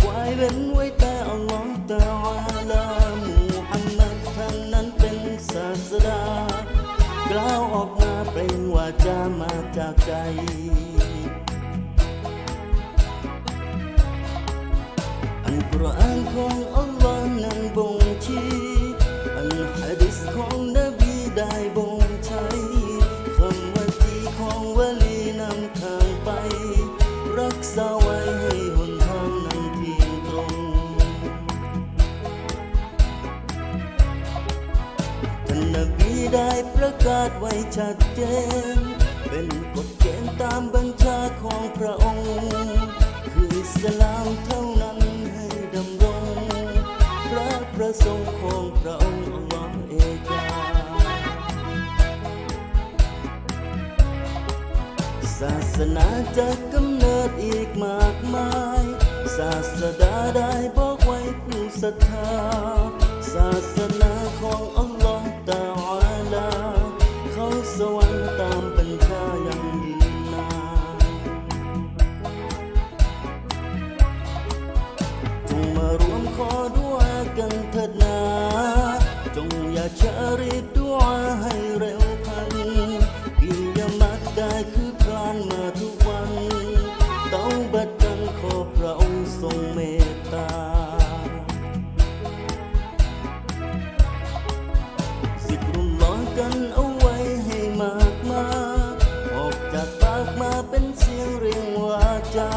ไว้เว้นไว้แต่อัลลอฮ์ตะอาลามูฮัมมัดท่านนั้นเป็นศาสดากล่าวออกมาเป็นว่าจะมาจากใจอันกุรอานของอัลลอฮ์นั้นบ่งชี้อันฮะดิษของน นนบีได้ประกาศไว้ชัดเจน เป็นกฎเกณฑ์ตามบัญชาของพระองค์ คืออิสลามเท่านั้นให้ดำรงพระประสงค์ของพระองค์อัลลอฮ์เอกาศาสนาจะกำเนิดอีกมากมาย ศาสดาได้บอกไว้ผู้ศรัทธาศาสนา จะรีบด่วนให้เร็วพันกินยามัดได้คือพลานมาทุกวันเต้าบัดกันขอพระองค์ทรงเมตตา สิกรุ่นล้อกันเอาไว้ให้มากมากออกจากปากมาเป็นเสียงเรียงวาจา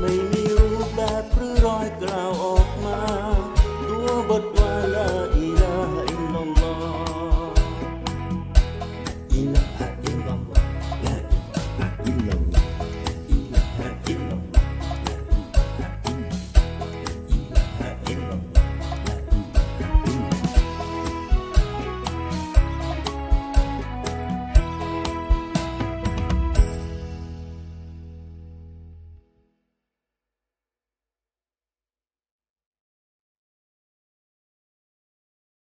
ไม่มีรูปแบบหรือรอยกล่าว